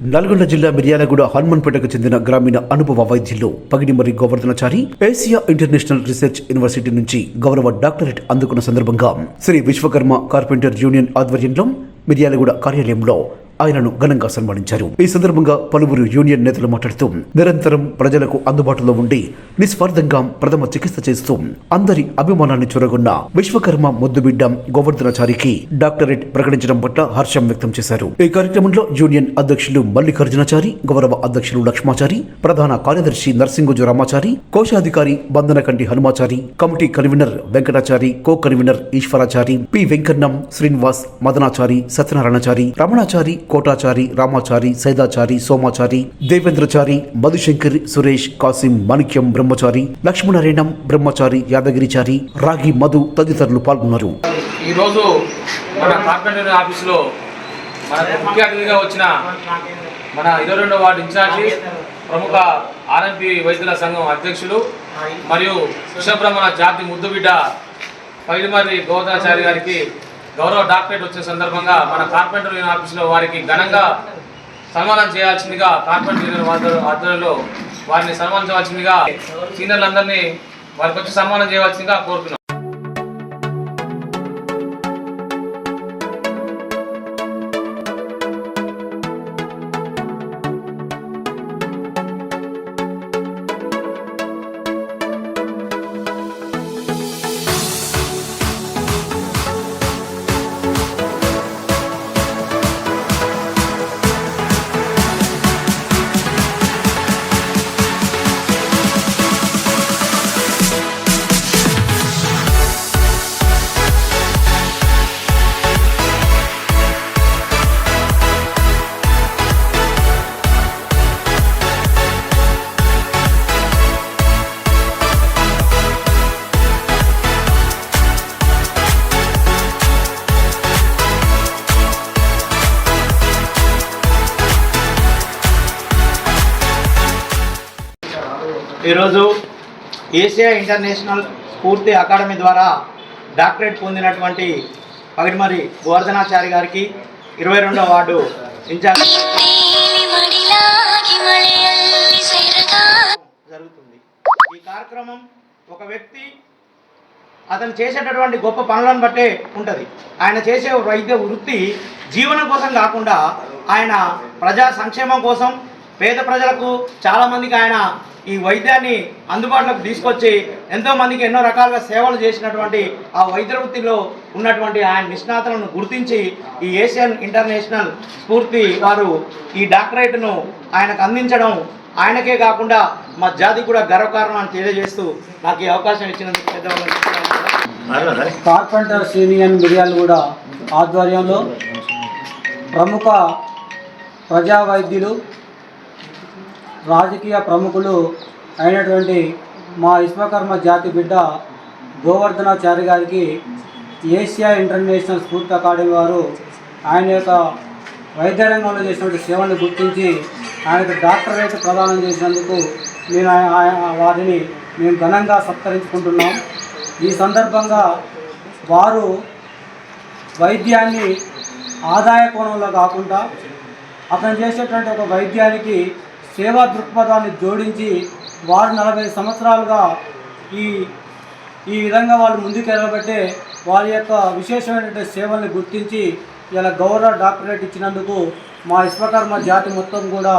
నల్గొండ జిల్లా మిర్యాలగూడ హనుమన్పేటకు చెందిన గ్రామీణ అనుభవ వైద్యులు Pagidimarri Govardhanachari Asia International Research University నుంచి గౌరవ డాక్టరేట్ అందుకున్న సందర్భంగా శ్రీ విశ్వకర్మ కార్పెంటర్ యూనియన్ ఆధ్వర్యంలో మిర్యాలగూడ కార్యాలయంలో ఆయనను ఘనంగా సన్మానించారు. ఈ సందర్భంగా పలువురు యూనియన్ నేతలు మాట్లాడుతూ నిరంతరం ప్రజలకు అందుబాటులో ఉండి నిస్వార్థంగా ప్రథమ చికిత్స చేస్తూ అందరి అభిమానాన్ని చూరగొన్న విశ్వకర్మ ముద్దుబిడ్డ గోవర్ధనాచారికి డాక్టరేట్ ప్రకటించడం పట్ల హర్షం వ్యక్తం చేశారు. ఈ కార్యక్రమంలో యూనియన్ అధ్యక్షులు మల్లికార్జునాచారి గౌరవ అధ్యక్షులు లక్ష్మాచారి ప్రధాన కార్యదర్శి నర్సింగుజు రామాచారి కోశాధికారి Bandhanakanti Hanumachari committee convener Venkatachari co convener Eshwarachari P Venkannam Srinivas Madanachari Satyanarayanachari Ramanachari Kotachari Ramachari Saidachari Somachari Devendrachari Madhushankar Suresh Kasim Manikyam Brahmachari Lakshmanarayanam Brahmachari Yadagirichari రాగి మధు తదితరులు పాల్గొన్నారు. ఈరోజు మన కార్పెంటర్ ఆఫీసులో మన ముఖ్య అతిథిగా వచ్చిన మన ఇరవై రెండో వార్డు ఇన్ఛార్జి ప్రముఖ ఆర్ఎంపి వైద్యుల సంఘం అధ్యక్షులు మరియు విశ్వబ్రహ్మణ జాతి ముద్దుబిడ్డ పైడిమర్రి గోదాచారి గారికి గౌరవ డాక్టరేట్ వచ్చే సందర్భంగా మన కార్పెంటర్ యూనియన్ ఆఫీసులో వారికి ఘనంగా సన్మానం చేయాల్సిందిగా కార్పెంటర్ యూనియన్ ఆధ్వర్యంలో వారిని సన్మానించవలసిందిగా సీనియర్లందరినీ వారికి వచ్చి సన్మానం చేయవలసిందిగా కోరుతున్నాం. ఈరోజు ఏషియా ఇంటర్నేషనల్ స్ఫూర్తి అకాడమీ ద్వారా డాక్టరేట్ పొందినటువంటి పగిడిమరి గోవర్ధనాచారి గారికి ఇరవై రెండవ వార్డు జరుగుతుంది. ఈ కార్యక్రమం ఒక వ్యక్తి అతను చేసేటటువంటి గొప్ప పనులను బట్టే ఉంటుంది. ఆయన చేసే వైద్య వృత్తి జీవనం కోసం కాకుండా ఆయన ప్రజా సంక్షేమం కోసం పేద ప్రజలకు చాలామందికి ఆయన ఈ వైద్యాన్ని అందుబాటులోకి తీసుకొచ్చి ఎంతో మందికి ఎన్నో రకాలుగా సేవలు చేసినటువంటి ఆ వైద్య వృత్తిలో ఉన్నటువంటి ఆయన నిష్ణాతులను గుర్తించి ఈ ఏషియన్ ఇంటర్నేషనల్ స్ఫూర్తి వారు ఈ డాక్టరేట్ను ఆయనకు అందించడం ఆయనకే కాకుండా మా జాతికి కూడా గర్వకారణం అని తెలియజేస్తూ నాకు ఈ అవకాశం ఇచ్చినందుకు పెద్దవాళ్ళని కార్పెంటర్స్ యూనియన్ మిర్యాలగూడ ఆధ్వర్యంలో ప్రముఖ ప్రజా వైద్యులు రాజకీయ ప్రముఖులు అయినటువంటి మా విశ్వకర్మ జాతి బిడ్డ గోవర్ధనాచారి గారికి ఏషియా ఇంటర్నేషనల్ స్ఫూర్తి అకాడమీ వారు ఆయన యొక్క వైద్య రంగంలో చేసినటువంటి సేవలను గుర్తించి ఆయనకు డాక్టరేట్ ప్రదానం చేసినందుకు నేను వారిని మేము ఘనంగా సత్కరించుకుంటున్నాం. ఈ సందర్భంగా వారు వైద్యాన్ని ఆదాయ కోణంలో కాకుండా అతను చేసేటువంటి ఒక వైద్యానికి సేవా దృక్పథాన్ని జోడించి వారు నలభై సంవత్సరాలుగా ఈ ఈ విధంగా వాళ్ళు ముందుకు వెళ్ళబట్టే వారి యొక్క విశేషమైనటువంటి సేవల్ని గుర్తించి ఇలా గౌరవ డాక్టరేట్ ఇచ్చినందుకు మా విశ్వకర్మ జాతి మొత్తం కూడా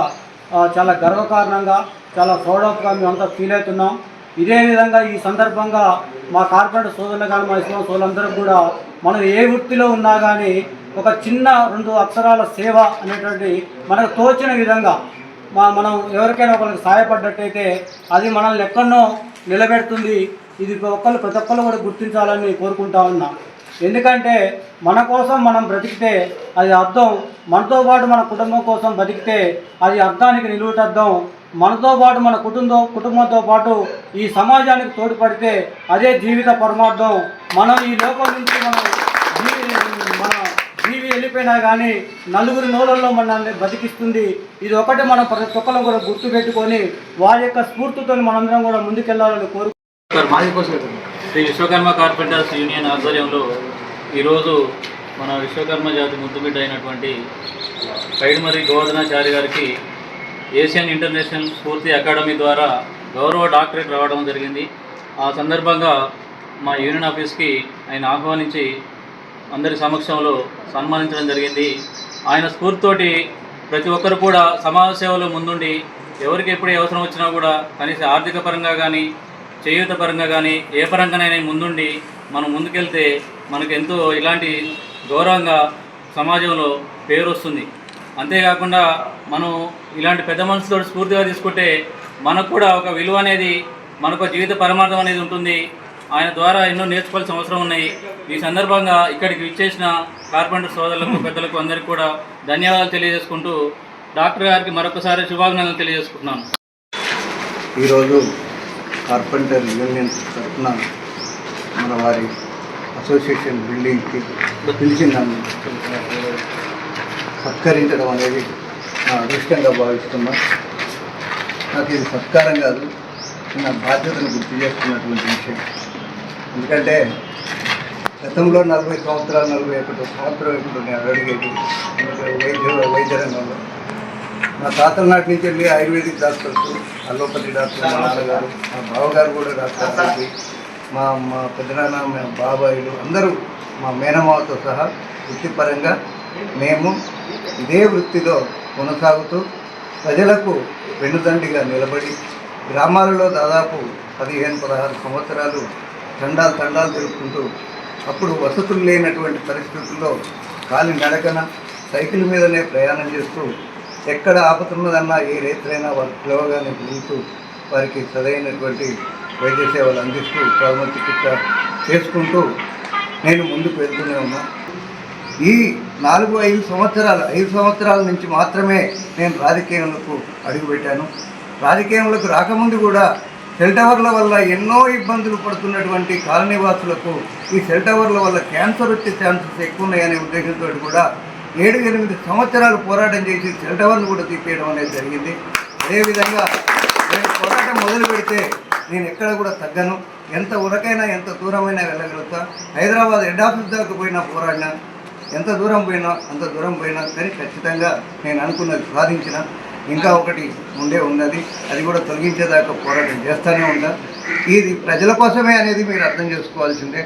చాలా గర్వకారణంగా చాలా ప్రౌడప్గా మేమంతా ఫీల్ అవుతున్నాం. ఇదే విధంగా ఈ సందర్భంగా మా కార్పొరేట్ సోదరులు కానీ మా ఇస్లాం సోదరులందరూ కూడా మనం ఏ వృత్తిలో ఉన్నా కానీ ఒక చిన్న రెండు అక్షరాల సేవ అనేటువంటి మనకు తోచిన విధంగా మనం ఎవరికైనా ఒకరికి సహాయపడ్డట్టయితే అది మనల్ని ఎక్కడనో నిలబెడుతుంది. ఇది ఒక్కరు ప్రతి ఒక్కరు కూడా గుర్తించాలని కోరుకుంటా ఉన్నా. ఎందుకంటే మన కోసం మనం బ్రతికితే అది అర్థం. మనతో పాటు మన కుటుంబం కోసం బతికితే అది అర్థానికి నిలువుటర్థం మనతో పాటు మన కుటుంబం కుటుంబంతో పాటు ఈ సమాజానికి తోడ్పడితే అదే జీవిత పరమార్థం. మనం ఈ లోకం నుంచి మనం వెళ్ళిపోయినా కానీ నలుగురి నోళ్ళల్లో మనల్ని బతికిస్తుంది. ఇది ఒకటి మనం ప్రతి ఒక్కరు కూడా గుర్తుపెట్టుకొని వారి యొక్క స్ఫూర్తితో మనందరం కూడా ముందుకెళ్ళాలని కోరు శ్రీ విశ్వకర్మ కార్పెంటర్స్ యూనియన్ ఆధ్వర్యంలో ఈరోజు మన విశ్వకర్మ జాతి ముద్దుబిడ్డ అయినటువంటి పైడిమర్రి గోవర్ధనాచారి గారికి ఏషియన్ ఇంటర్నేషనల్ స్ఫూర్తి అకాడమీ ద్వారా గౌరవ డాక్టరేట్ రావడం జరిగింది. ఆ సందర్భంగా మా యూనియన్ ఆఫీస్కి ఆయన ఆహ్వానించి అందరి సమక్షంలో సన్మానించడం జరిగింది. ఆయన స్ఫూర్తితోటి ప్రతి ఒక్కరు కూడా సమాజ సేవలో ముందుండి ఎవరికి ఎప్పుడు అవసరం వచ్చినా కూడా కనీసం ఆర్థిక పరంగా కానీ చేయూత పరంగా కానీ ఏ పరంగానైనా ముందుండి మనం ముందుకెళ్తే మనకు ఎంతో ఇలాంటి గౌరవంగా సమాజంలో పేరు వస్తుంది. అంతేకాకుండా మనం ఇలాంటి పెద్ద మనసుతో స్ఫూర్తిగా తీసుకుంటే మనకు కూడా ఒక విలువ అనేది మనకు జీవిత పరమార్థం అనేది ఉంటుంది. ఆయన ద్వారా ఎన్నో నేర్చుకోవాల్సిన అవసరం ఉన్నాయి. ఈ సందర్భంగా ఇక్కడికి విచ్చేసిన కార్పెంటర్ సోదరులకు పెద్దలకు అందరికీ కూడా ధన్యవాదాలు తెలియజేసుకుంటూ డాక్టర్ గారికి మరొకసారి శుభాభినందనలు తెలియజేసుకుంటున్నాను. ఈరోజు కార్పెంటర్ యూనియన్ తరఫున మన వారి అసోసియేషన్ బిల్డింగ్కి పిలిచిందని సత్కరించడం అనేది నా అదృష్టంగా భావిస్తున్నా. నాకు ఇది సత్కారం కాదు నా బాధ్యతను గుర్తు చేస్తున్నటువంటి విషయం. ఎందుకంటే గతంలో నలభై సంవత్సరాలు నలభై ఒకటి సంవత్సరం ఇప్పుడు నేను అడిగేది వైద్య వైద్య రంగంలో. మా తాతల నాటి నుంచి వెళ్ళి ఆయుర్వేదిక్ డాక్టర్స్ అలోపతి డాక్టర్ మా నాన్నగారు మా బావగారు కూడా డాక్టర్ మా మా పెద్దనాన్న మా బాబాయిలు అందరూ మా మేనమావతో సహా వృత్తిపరంగా మేము ఇదే వృత్తిలో కొనసాగుతూ ప్రజలకు వెన్నుదండిగా నిలబడి గ్రామాలలో దాదాపు పదిహేను పదహారు సంవత్సరాలు తండాలు తండాలు తిరుగుకుంటూ అప్పుడు వసతులు లేనటువంటి పరిస్థితుల్లో కాలి నడకన సైకిల్ మీదనే ప్రయాణం చేస్తూ ఎక్కడ ఆపుతున్నదన్నా ఏ రైతులైనా వారు పిలవగానే పిలుస్తూ వారికి సరైనటువంటి వైద్య సేవలు అందిస్తూ ప్రథమ చికిత్స చేసుకుంటూ నేను ముందుకు వెళ్తూనే ఉన్నా. ఈ నాలుగు ఐదు సంవత్సరాలు ఐదు సంవత్సరాల నుంచి మాత్రమే నేను రాజకీయంలోకి అడుగుపెట్టాను. రాజకీయంలోకి రాకముందు కూడా సెల్ టవర్ల వల్ల ఎన్నో ఇబ్బందులు పడుతున్నటువంటి కాలనీవాసులకు ఈ సెల్ టవర్ల వల్ల క్యాన్సర్ వచ్చే ఛాన్సెస్ ఎక్కువ ఉన్నాయనే ఉద్దేశంతో కూడా ఏడు ఎనిమిది సంవత్సరాలు పోరాటం చేసి సెల్ టవర్ను కూడా తీపేయడం అనేది జరిగింది. అదేవిధంగా నేను పోరాటం మొదలు పెడితే నేను ఎక్కడ కూడా తగ్గను. ఎంత ఉరకైనా ఎంత దూరమైనా వెళ్ళగలుగుతా. హైదరాబాద్ హెడ్ ఆఫీస్ దాకా పోయినా పోరాడినా. ఎంత దూరం పోయినా అంత దూరం పోయినా కానీ ఖచ్చితంగా నేను అనుకున్నది సాధించిన. ఇంకా ఒకటి ఉండే ఉన్నది. అది కూడా తొలగించేదాకా పోరాటం చేస్తూనే ఉంటా. ఇది ప్రజల కోసమే అనేది మీరు అర్థం చేసుకోవాల్సిందే.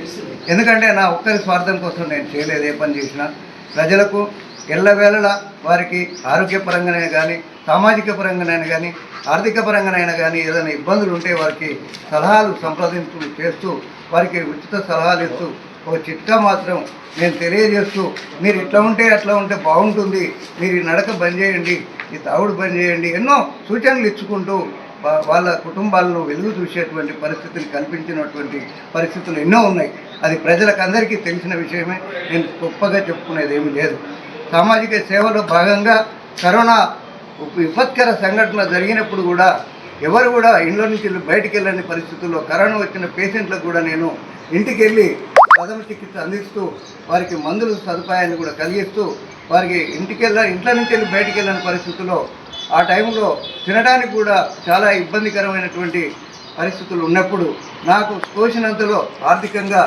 ఎందుకంటే నా ఒక్కరి స్వార్థం కోసం నేను చేయలేదు ఏ పని చేసినా. ప్రజలకు ఎల్లవేళలా వారికి ఆరోగ్యపరంగానే కానీ సామాజిక పరంగానైనా కానీ ఆర్థిక పరంగానైనా కానీ ఏదైనా ఇబ్బందులు ఉంటే వారికి సలహాలు సంప్రదింపులు చేస్తూ వారికి ఉచిత సలహాలు ఇస్తూ ఒక చిట్కా మాత్రం నేను తెలియజేస్తూ మీరు ఇట్లా ఉంటే అట్లా ఉంటే బాగుంటుంది. మీరు ఈ నడక బంద్ చేయండి ఈ తాగుడు బంద్ చేయండి. ఎన్నో సూచనలు ఇచ్చుకుంటూ వాళ్ళ కుటుంబాలను వెలుగు చూసేటువంటి పరిస్థితులు కల్పించినటువంటి పరిస్థితులు ఎన్నో ఉన్నాయి. అది ప్రజలకు అందరికీ తెలిసిన విషయమే. నేను గొప్పగా చెప్పుకునేది ఏమీ లేదు. సామాజిక సేవలో భాగంగా కరోనా విపత్కర సంఘటన జరిగినప్పుడు కూడా ఎవరు కూడా ఇంట్లో నుంచి వెళ్ళి బయటికి వెళ్ళని పరిస్థితుల్లో కరోనా వచ్చిన పేషెంట్లకు కూడా నేను ఇంటికి వెళ్ళి ప్రథమ చికిత్స అందిస్తూ వారికి మందుల సదుపాయాన్ని కూడా కలిగిస్తూ వారికి ఇంటికి వెళ్ళ ఇంట్లో నుంచి వెళ్ళి బయటికి వెళ్ళని పరిస్థితుల్లో ఆ టైంలో తినడానికి కూడా చాలా ఇబ్బందికరమైనటువంటి పరిస్థితులు ఉన్నప్పుడు నాకు తోచినంతలో ఆర్థికంగా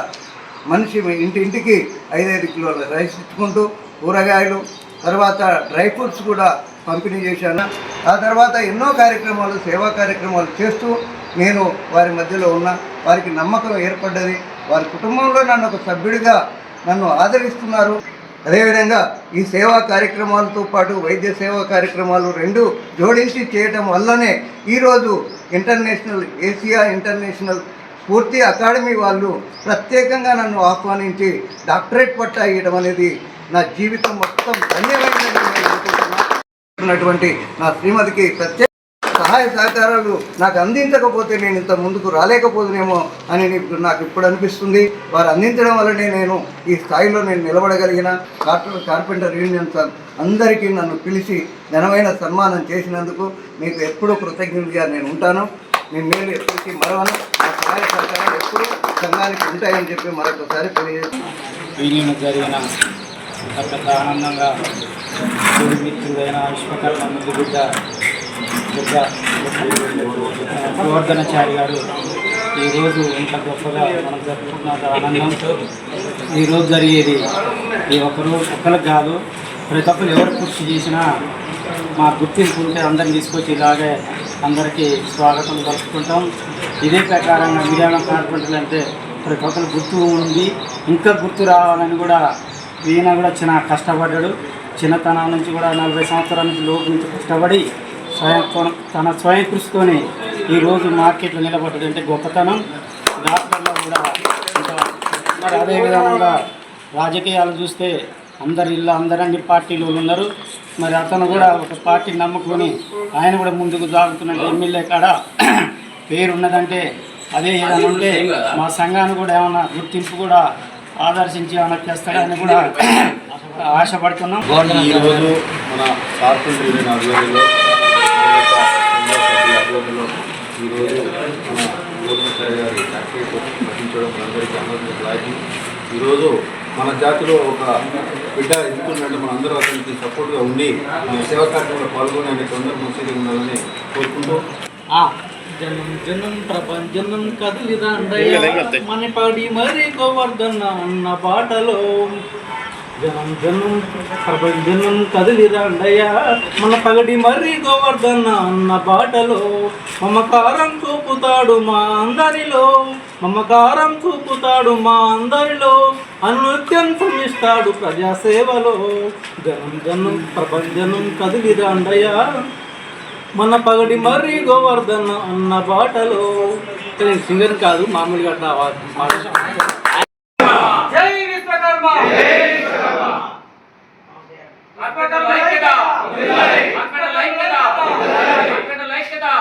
మనిషి ఇంటి ఇంటికి ఐదైదు కిలోల రైస్ ఇచ్చుకుంటూ కూరగాయలు తర్వాత డ్రై ఫ్రూట్స్ కూడా పంపిణీ చేశాను. ఆ తర్వాత ఎన్నో కార్యక్రమాలు సేవా కార్యక్రమాలు చేస్తూ నేను వారి మధ్యలో ఉన్న వారికి నమ్మకం ఏర్పడ్డది. వారి కుటుంబంలో నన్ను ఒక సభ్యుడిగా నన్ను ఆదరిస్తున్నారు. అదేవిధంగా ఈ సేవా కార్యక్రమాలతో పాటు వైద్య సేవా కార్యక్రమాలు రెండు జోడించి చేయటం వల్లనే ఈరోజు ఇంటర్నేషనల్ ఏసియా ఇంటర్నేషనల్ పూర్తి అకాడమీ వాళ్ళు ప్రత్యేకంగా నన్ను ఆహ్వానించి డాక్టరేట్ పట్టా ఇవ్వడం అనేది నా జీవితం మొత్తం ధన్యవాదాలు ఉన్నటువంటి నా శ్రీమతికి ప్రత్యేక సహాయ సహకారాలు నాకు అందించకపోతే నేను ఇంత ముందుకు రాలేకపోదునేమో అని ఇప్పుడు నాకు ఇప్పుడు అనిపిస్తుంది. వారు అందించడం వల్లనే నేను ఈ స్థాయిలో నేను నిలబడగలిగిన. కార్పెంటర్ కార్పెంటర్ యూనియన్ సార్ అందరికీ నన్ను పిలిచి ఘనమైన సన్మానం చేసినందుకు మీకు ఎప్పుడూ కృతజ్ఞతగా నేను ఉంటాను. నేను మేలు ఎప్పటికీ మరవను. నా సహాయ సహకారాలు ఎప్పుడూ సంఘానికి ఉంటాయని చెప్పి మరొకసారి తెలియజేస్తాను జరిగిన పెద్ద ఆనందంగా మిత్రుడైన విశ్వకర్మ ముందు బిడ్డ బిడ్డ గారు ఈరోజు ఇంత గొప్పగా మనం జరుపుకున్న ఆనందం. ఈరోజు జరిగేది ఈ ఒకరు ఒక్కరికి కాదు ప్రతి ఒక్కరు ఎవరు కృషి చేసినా మా గుర్తింపు ఉంటే అందరిని తీసుకొచ్చి ఇలాగే అందరికీ స్వాగతం పలుచుకుంటాం ఇదే ప్రకారంగా విజయనగరం కార్పొరేటర్లు అంటే ప్రతి ఒక్కరు గుర్తు ఉంది. ఇంకా గుర్తు రావాలని కూడా ఈయన కూడా చిన్న కష్టపడ్డాడు. చిన్నతనం నుంచి కూడా నలభై సంవత్సరాల నుంచి లోపు నుంచి కష్టపడి స్వయం తన స్వయం కృషితోనే ఈరోజు మార్కెట్లో నిలబడ్డది అంటే గొప్పతనం. డాక్టర్లో కూడా మరి అదే విధంగా రాజకీయాలు చూస్తే అందరు ఇల్లు అందరు పార్టీలు ఉన్నారు. మరి అతను కూడా ఒక పార్టీ నమ్ముకొని ఆయన కూడా ముందుకు సాగుతున్నాడు ఎమ్మెల్యే కాడ పేరు ఉన్నదంటే అదే ఏదైనా ఉంటే మా సంఘాన్ని కూడా ఏమైనా గుర్తింపు కూడా ఆదర్శించి ఏమైనా చేస్తాడని కూడా ఆశపడుతున్నాం. ఈరోజు మన కార్పెంటర్ సభ్యుల ఆధ్వర్యంలో ఈరోజు మన గారి మనందరికీ ఈరోజు మన జాతిలో ఒక బిడ్డ ఎదుగుతున్నట్టు మనందరూ అతనికి సపోర్ట్గా ఉండి మన సేవా కార్యక్రమంలో పాల్గొని అనేక అందరూ మంచిగా ఉండాలని కోరుకుంటూ. జనం జనం ప్రపంచనం కదిలిదండయ్య. మన పడి మరి గోవర్ధన అన్న బాటలో జనం జనం ప్రపంచనం కదిలిరండయ్యా మన పగడి మర్రి గోవర్ధన అన్న బాటలో మమకారం చూపుతాడు మా అందరిలో. మమకారం చూపుతాడు మా అందరిలో. అనునిత్యం శ్రమిస్తాడు ప్రజాసేవలో. జనం జనం ప్రపంచనం కదిలిరండయ్యా మన పగడి మర్రి గోవర్ధన అన్న బాటలో. సింగర్ కాదు మామూలుగా అట్లా అక్కడ లైక్ కదా. అక్కడ లైక్ కదా.